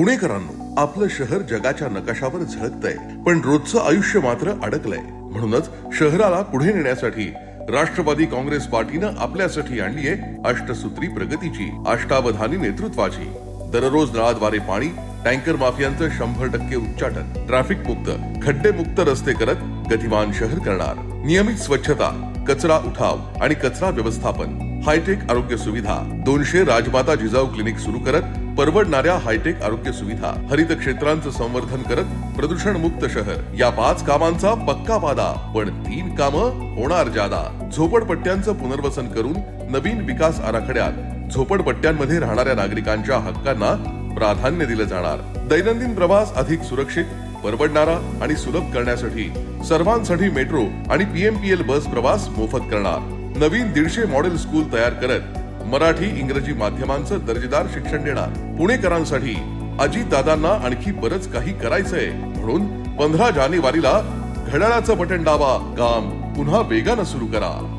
पुणेकरांनो आपलं शहर जगाच्या नकाशावर झळकतंय पण रोजचं आयुष्य मात्र अडकलंय. म्हणूनच शहराला पुढे नेण्यासाठी राष्ट्रवादी काँग्रेस पार्टीनं आपल्यासाठी आणलीये अष्टसूत्री प्रगतीची अष्टावधानी नेतृत्वाची. दररोज नळाद्वारे पाणी टँकर माफियांचं शंभर टक्के उच्चाटन ट्रॅफिक मुक्त खड्डे मुक्त रस्ते करत गतिमान शहर करणार. नियमित स्वच्छता कचरा उठाव आणि कचरा व्यवस्थापन. हायटेक आरोग्य सुविधा. दोनशे राजमाता जिजाऊ क्लिनिक सुरू करत परवडणाऱ्या हायटेक आरोग्य सुविधा. हरित क्षेत्रांचं संवर्धन करत प्रदूषण मुक्त शहर. या पाच कामांचा पक्का वादा. पण तीन कामं होणार जादा झोपडपट्ट्यांचं पुनर्वसन करून नवीन विकास आराखड्यात. झोपडपट्ट्यांमध्ये राहणाऱ्या नागरिकांच्या हक्कांना प्राधान्य दिलं जाणार. दैनंदिन प्रवास अधिक सुरक्षित परवडणारा आणि सुलभ करण्यासाठी सर्वांसाठी मेट्रो आणि पीएमपीएल बस प्रवास मोफत करणार. नवीन दीडशे मॉडेल स्कूल तयार करत मराठी इंग्रजी माध्यमांचं दर्जेदार शिक्षण देणार. पुणेकरांसाठी अजितदादांना आणखी बरंच काही करायचंय. म्हणून पंधरा जानेवारीला घड्याळाचं बटन दाबा. काम पुन्हा वेगानं सुरू करा.